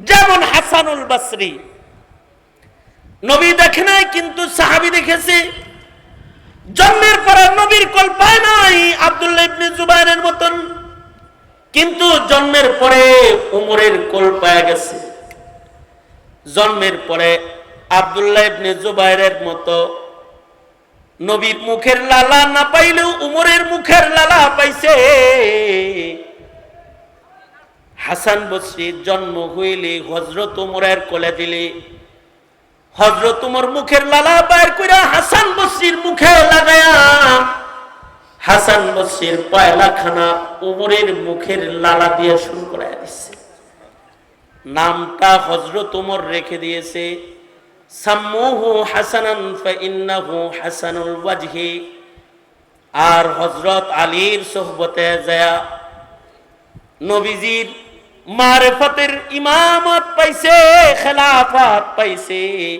যেমন হাসানুল বাসরি। নবী দেখে নাই, কিন্তু সাহাবি দেখেছে। জন্মের পরে নবীর কল পায় নাই আব্দুল্লাহ ইবনে জুবাইরের মতন। কিন্তু জন্মের পরে উমরের কোল পায় গেছে। জন্মের পরে আব্দুল্লাহ ইবনে জুবাইরের মতো নবীর মুখের লালা না পাইলেও উমরের মুখের লালা পাইছে। হাসান বসরির জন্ম হইলে হজরত উমরের কোলে দিলে। হজরত উমর মুখের লালা বাইর কইরা হাসান বসরির মুখে লাগায়া, হাসান বসরির পয়লা খানা উমরের মুখের লালা দিয়ে শুরু করে দিচ্ছে নামটা হজরত উমর রেখে দিয়েছে। সাম্মুহু হাসানান ফাইন্নাহু হাসানুল ওয়াজহি। আর হজরত আলীর সোহবতে যায় নবীজির মারেফতের ইমামত পাইছে, খেলাফত পাইছে।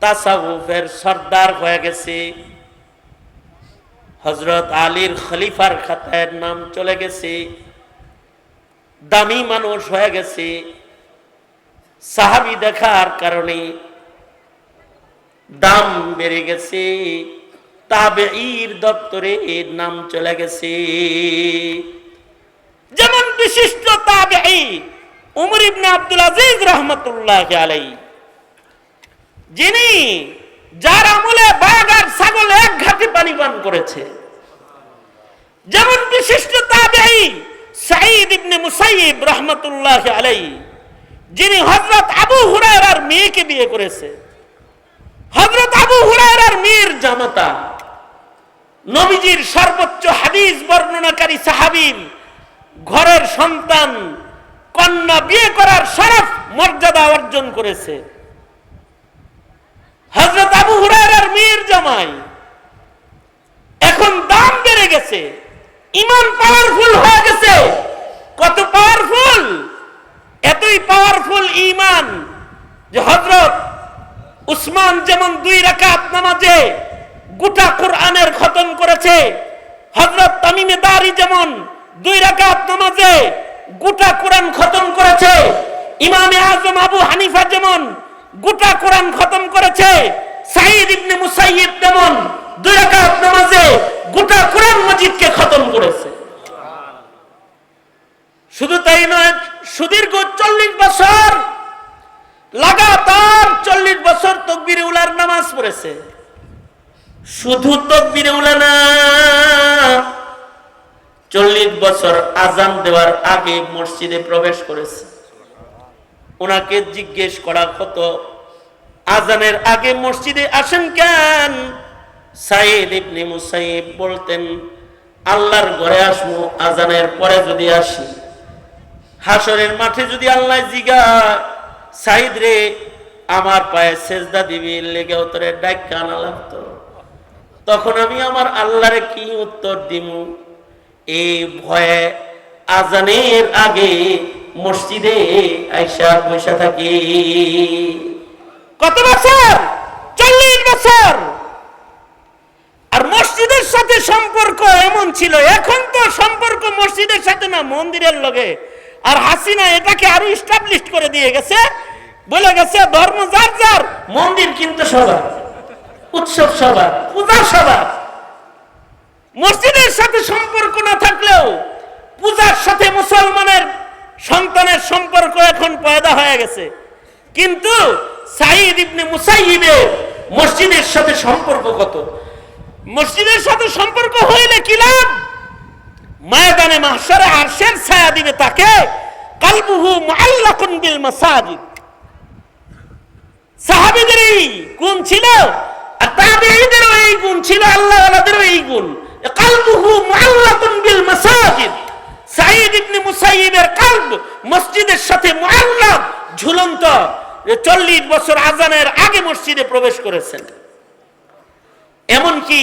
তাসাউফের সর্দার হয়ে গেছে। হজরত আলীর খলিফার খাতায় নাম চলে গেছে। দামি মানুষ হয়ে গেছে। সাহাবি দেখার কারণে দাম বেড়ে গেছে। তাবেঈর দপ্তরে নাম চলে গেছে। উমর ইবনে আব্দুল আজিজ রহমতুল্লাহ আলাই যিনি যার আমলে বাঘ ছাগল এক ঘাটে পানি পান করেছে। যেমন বিশিষ্ট তাবেঈ সাঈদ ইবনে মুসাইব রহমতুল্লাহ আলাই যিনি হযরত আবু হুরায়রার মেয়েকে বিয়ে করেছে। হযরত আবু হুরায়রার মেয়ের জামাতা, নবীজির সর্বোচ্চ হাদিস বর্ণনাকারী সাহাবীর ঘরের সন্তান কন্যা বিয়ে করার শরফ মর্যাদা অর্জন করেছে। হজরত আবু হুরায়রার মেয়ের জামাই এখন দাম বেড়ে গেছে। ইমান পাওয়ারফুল হয়ে গেছে। কত পাওয়ারফুল এতই পাওয়ারফুল ইমান যে হজরত উসমান যেমন দুই রাকাত নামাজে গোটা কোরআনের খতম করেছে হজরত তামিমে দারি যেমন দুই রাকাত নামাজে গোটা কোরআন খতম করেছে। ইমামে আজম আবু হানিফা যেমন গোটা কোরআন খতম করেছে সাইদ ইবনে মুসাইয়িব যেমন দুই রাকাত নামাজে গোটা কোরআন মজিদকে খতম করেছে। শুধু তাই নয়, সুদীর্ঘ চল্লিশ বছর, লাগাতার চল্লিশ বছর তকবির উলার নামাজ পড়েছে। শুধু তকবির উলা না চল্লিশ বছর আজান দেওয়ার আগে মসজিদে প্রবেশ করেছে। ওনাকে জিজ্ঞেস করা কত আজানের আগে মসজিদে আসেন কেন? বলতেন, আল্লাহর ঘরে আসব, আজানের পরে যদি আসি। হাসরের মাঠে যদি আল্লাহ জিগা সাইদ রে, আমার পায়ে সেজদা দিবি, লেগে তোরে লাগতো। তখন আমি আমার আল্লাহরে কি উত্তর দিমু? এই ভয়ে আজানের আগে মসজিদে আইসা বসে থাকি। কত বছর? চল্লিশ বছর। আর মসজিদের সাথে সম্পর্ক এমন ছিল, এখন তো সম্পর্ক মসজিদের সাথে না, মন্দিরের লগে। আর হাসিনা এটাকে আরও স্টাবলিশ করে দিয়ে গেছে, বলে গেছে, ধর্ম যার যার, মন্দির কিন্তু সবার। উৎসব সবার, পূজা সবার। মসজিদের সাথে সম্পর্ক না থাকলেও পূজার সাথে মুসলমানের সন্তানের সম্পর্ক এখন পয়দা হয়ে গেছে। কিন্তু সাইদ ইবনে মুসাইবের মসজিদের সাথে সম্পর্ক কত? মসজিদের সাথে সম্পর্ক হইলে কি লাভ? ময়দানে মাহশারে আরশের ছায়া দিবে তাকে। কালবুহু মুআল্লাকুন বিল মাসাজিদ। সাহাবীদের এই গুণ ছিল, আর তাবেঈদেরও এই গুণ ছিল আল্লাহ ওয়ালাদেরও এই গুণ। কালবুহু মুআল্লাকুন বিল মাসাজিদ। সাঈদ ইবনে মুসাইয়িবের কলব মসজিদের সাথে মুআল্লাক ঝুলন্ত চল্লিশ বছর আজানের আগে মসজিদে প্রবেশ করেছেন। এমনকি